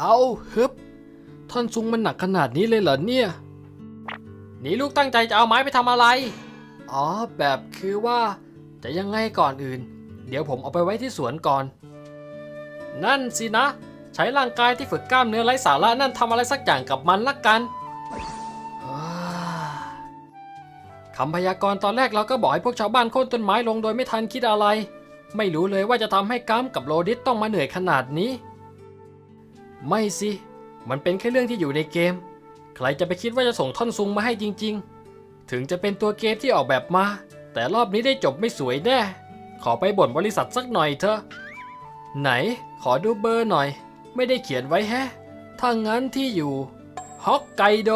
เอาฮึบท่อนซุงมันหนักขนาดนี้เลยเหรอเนี่ย นี่ลูกตั้งใจจะเอาไม้ไปทำอะไร อ๋อ แบบคือว่า จะยังไงก่อนอื่น เดี๋ยวผมเอาไปไว้ที่สวนก่อน นั่นสินะ ใช้ร่างกายที่ฝึกกล้ามเนื้อไร้สาระนั่นทำอะไรสักอย่างกับมันละกันคำพยากรณ์ตอนแรกเราก็บอกให้พวกชาวบ้านโค่นต้นไม้ลงโดยไม่ทันคิดอะไร ไม่รู้เลยว่าจะทำให้กัมกับโรดิสต้องมาเหนื่อยขนาดนี้ ไม่สิ มันเป็นแค่เรื่องที่อยู่ในเกม ใครจะไปคิดว่าจะส่งท่อนซุงมาให้จริง ๆ ถึงจะเป็นตัวเกมที่ออกแบบมา แต่รอบนี้ได้จบไม่สวยแน่ ขอไปบ่นบริษัทสักหน่อยเถอะ ไหน ขอดูเบอร์หน่อย ไม่ได้เขียนไว้แฮะ ถ้างั้นที่อยู่ฮอกไกโด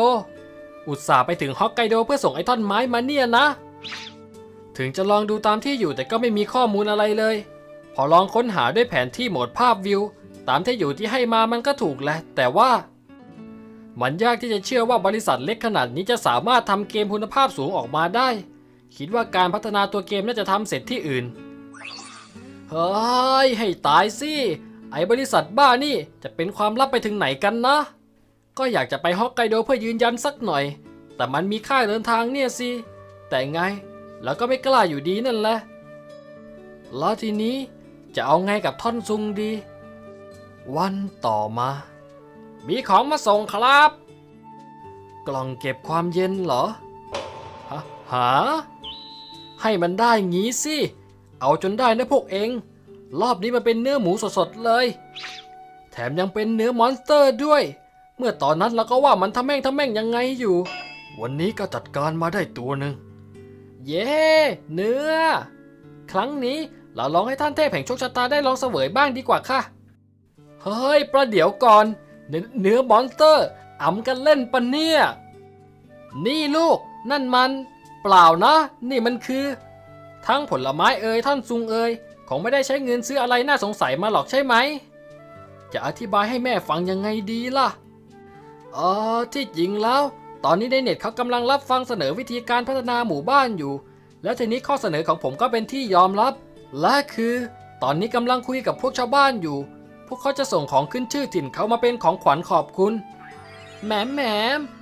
อุตส่าห์ไปถึงฮอกไกโดเพื่อส่งไอ้ท่อนไม้มาเนี่ยนะ ถึงจะลองดูตามที่อยู่แต่ก็ไม่มีข้อมูลอะไรเลย พอลองค้นหาด้วยแผนที่โหมดภาพวิว ตามที่อยู่ที่ให้มามันก็ถูกแหละ แต่ว่า มันยากที่จะเชื่อว่าบริษัทเล็กขนาดนี้จะสามารถทำเกมคุณภาพสูงออกมาได้ คิดว่าการพัฒนาตัวเกมน่าจะทำเสร็จที่อื่น เฮ้ย ให้ตายสิ ไอ้บริษัทบ้านี่จะเป็นความลับไปถึงไหนกันนะ ก็อยากจะไปฮอกไกโดเพื่อยืนยันสักหน่อย แต่มันมีค่าเดินทางเนี่ยสิ แต่ไง แล้วก็ไม่กล้าอยู่ดีนั่นแหละ แล้วทีนี้จะเอาไงกับท่อนซุงดี วันต่อมา มีของมาส่งครับ กล่องเก็บความเย็นเหรอฮะหา ให้มันได้งี้สิ เอาจนได้นะพวกเอง รอบนี้มันเป็นเนื้อหมูสดๆเลย แถมยังเป็นเนื้อมอนสเตอร์ด้วย เมื่อตอนนั้นเราก็ว่ามันทำแม่งทำแม่งยังไงอยู่ วันนี้ก็จัดการมาได้ตัวหนึ่ง เย้เนื้อ ครั้งนี้เราลองให้ท่านเทพแห่งโชคชะตาได้ลองเสวยบ้างดีกว่าค่ะ เฮ้ย ประเดี๋ยวก่อน เนื้อเนื้อมอนสเตอร์อ่ำกันเล่นปะเนี่ย นี่ลูก นั่นมัน เปล่านะ นี่มันคือ ทั้งผลไม้เอ่ยท่อนซุงเอ่ยคงไม่ได้ใช้เงินซื้ออะไรน่าสงสัยมาหรอกใช่ไหม จะอธิบายให้แม่ฟังยังไงดีล่ะเออที่จริงแล้ว ตอนนี้ในเน็ตเขากำลังรับฟังเสนอวิธีการพัฒนาหมู่บ้านอยู่ แล้วทีนี้ข้อเสนอของผมก็เป็นที่ยอมรับ และคือ ตอนนี้กำลังคุยกับพวกชาวบ้านอยู่ พวกเขาจะส่งของขึ้นชื่อถิ่นเขามาเป็นของขวัญขอบคุณ แหมแหม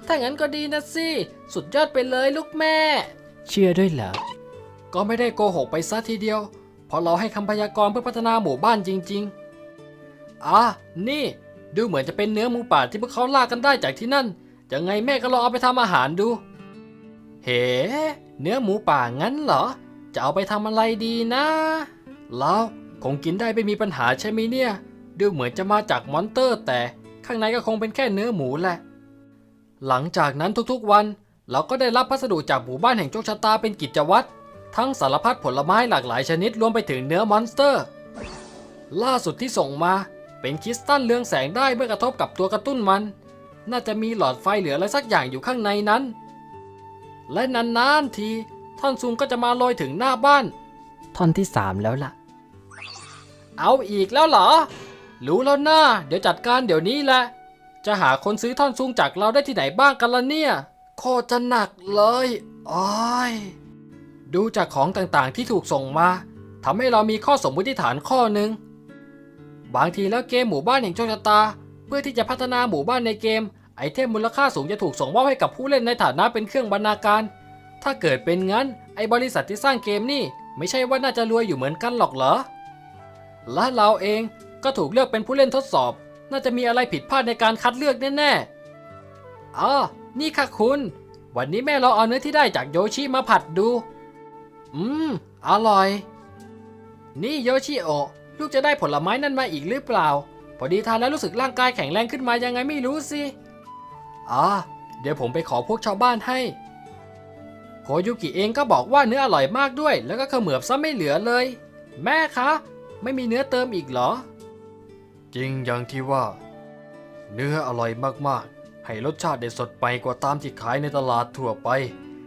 ถ้างั้นก็ดีนะสิ สุดยอดไปเลยลูกแม่ เชื่อด้วยเหรอ ก็ไม่ได้โกหกไปซะทีเดียว เพราะเราให้คำพยากรณ์เพื่อพัฒนาหมู่บ้านจริง ๆอะนี่ ดูเหมือนจะเป็นเนื้อหมูป่าที่พวกเขาล่ากันได้จากที่นั่น ยังไงแม่ก็ลองเอาไปทำอาหารดู เฮ้เนื้อหมูป่างั้นเหรอ จะเอาไปทำอะไรดีนะ แล้วคงกินได้ไม่มีปัญหาใช่ไหมเนี่ย ดูเหมือนจะมาจากมอนเตอร์แต่ข้างในก็คงเป็นแค่เนื้อหมูแหละ หลังจากนั้นทุกๆวัน เราก็ได้รับพัสดุจากหมู่บ้านแห่งโชคชะตาเป็นกิจวัตรทั้งสารพัดผลไม้หลากหลายชนิดรวมไปถึงเนื้อมอนสเตอร์ ล่าสุดที่ส่งมาเป็นคริสตัลเรืองแสงได้เมื่อกระทบกับตัวกระตุ้นมัน น่าจะมีหลอดไฟเหลืออะไรสักอย่างอยู่ข้างในนั้น และนานๆทีท่อนซุงก็จะมาลอยถึงหน้าบ้าน ท่อนที่สามแล้วล่ะ เอาอีกแล้วเหรอ รู้แล้วนะเดี๋ยวจัดการเดี๋ยวนี้แหละ จะหาคนซื้อท่อนซุงจากเราได้ที่ไหนบ้างกันล่ะเนี่ย โคตรจะหนักเลยอ้อยดูจากของต่างๆที่ถูกส่งมาทำให้เรามีข้อสมมติฐานข้อหนึ่งบางทีแล้วเกมหมู่บ้านแห่งโชคชะตา เพื่อที่จะพัฒนาหมู่บ้านในเกม ไอเทมมูลค่าสูงจะถูกส่งมอบให้กับผู้เล่นในฐานะเป็นเครื่องบรรณาการ ถ้าเกิดเป็นงั้น ไอบริษัทที่สร้างเกมนี่ ไม่ใช่ว่าน่าจะรวยอยู่เหมือนกันหรอกเหรอและเราเอง ก็ถูกเลือกเป็นผู้เล่นทดสอบ น่าจะมีอะไรผิดพลาดในการคัดเลือกแน่ๆอ๋อนี่ค่ะคุณ วันนี้แม่เราเอาเนื้อที่ได้จากโยชิมาผัดดู อืม อร่อย นี่โยชิโอลูกจะได้ผลไม้นั่นมาอีกหรือเปล่า พอดีทานแล้วรู้สึกร่างกายแข็งแรงขึ้นมายังไงไม่รู้สิอ๋อเดี๋ยวผมไปขอพวกชาวบ้านให้ โคยุกิเองก็บอกว่าเนื้ออร่อยมากด้วย แล้วก็เขมือบซะไม่เหลือเลย แม่คะ ไม่มีเนื้อเติมอีกเหรอ จริงอย่างที่ว่า เนื้ออร่อยมากๆ ให้รสชาติได้สดไปกว่าตามที่ขายในตลาดทั่วไป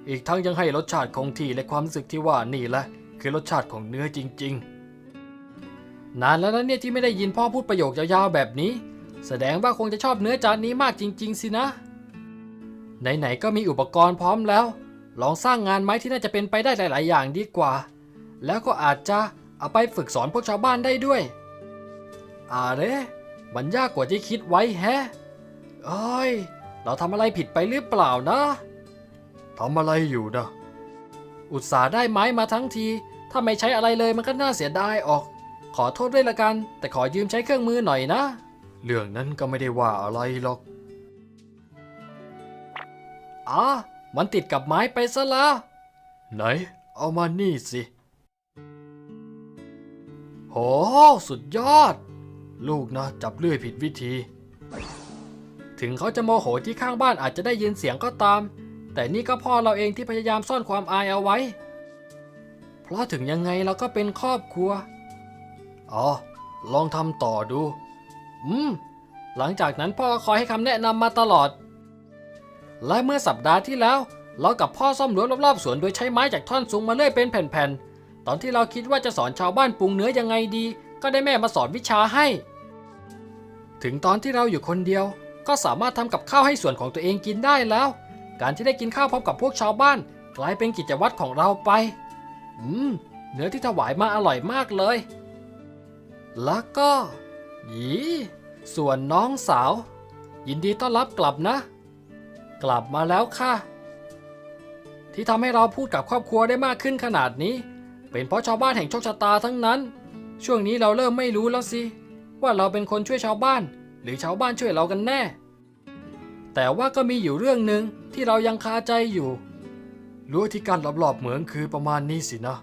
อีกทั้งยังให้รสชาติคงที่และความรู้สึกที่ว่านี่แหละ คือรสชาติของเนื้อจริง ๆ นานแล้วนะเนี่ยที่ไม่ได้ยินพ่อพูดประโยคยาวๆแบบนี้ แสดงว่าคงจะชอบเนื้อจานนี้มากจริง ๆ สินะ ไหนๆก็มีอุปกรณ์พร้อมแล้ว ลองสร้างงานไม้ที่น่าจะเป็นไปได้หลาย ๆ อย่างดีกว่า แล้วก็อาจจะเอาไปฝึกสอนพวกชาวบ้านได้ด้วย อาเรมันยากกว่าที่คิดไว้แฮะเอ้ย เราทำอะไรผิดไปหรือเปล่านะทำอะไรอยู่นะ อุตส่าห์ได้ไม้มาทั้งที ถ้าไม่ใช้อะไรเลยมันก็น่าเสียดายออก ขอโทษด้วยละกัน แต่ขอยืมใช้เครื่องมือหน่อยนะ เรื่องนั้นก็ไม่ได้ว่าอะไรหรอกอ๋อมันติดกับไม้ไปซะแล้วไหน เอามานี่สิ โห สุดยอด ลูกนะจับเลื่อยผิดวิธี ถึงเขาจะโมโหที่ข้างบ้านอาจจะได้ยินเสียงก็ตาม แต่นี่ก็พ่อเราเองที่พยายามซ่อนความอายเอาไว้ เพราะถึงยังไงเราก็เป็นครอบครัว อ๋อ ลองทำต่อดู อืม หลังจากนั้นพ่อคอยให้คำแนะนำมาตลอด และเมื่อสัปดาห์ที่แล้ว เรากับพ่อซ่อมรั้วรอบๆสวนโดยใช้ไม้จากท่อนสูงมาเลื่อยเป็นแผ่นๆ ตอนที่เราคิดว่าจะสอนชาวบ้านปรุงเนื้อยังไงดี ก็ได้แม่มาสอนวิชาให้ ถึงตอนที่เราอยู่คนเดียว ก็สามารถทำกับข้าวให้ส่วนของตัวเองกินได้แล้ว การที่ได้กินข้าวพร้อมกับพวกชาวบ้าน กลายเป็นกิจวัตรของเราไป อืม เนื้อที่ถวายมาอร่อยมากเลย แล้วก็หยีส่วนน้องสาว ยินดีต้อนรับกลับนะ กลับมาแล้วค่ะ ที่ทำให้เราพูดกับครอบครัวได้มากขึ้นขนาดนี้ เป็นเพราะชาวบ้านแห่งโชคชะตาทั้งนั้น ช่วงนี้เราเริ่มไม่รู้แล้วสิ ว่าเราเป็นคนช่วยชาวบ้าน หรือชาวบ้านช่วยเรากันแน่ แต่ว่าก็มีอยู่เรื่องหนึ่งที่เรายังคาใจอยู่ รั้วที่กั้นรอบๆเหมืองคือประมาณนี้สินะ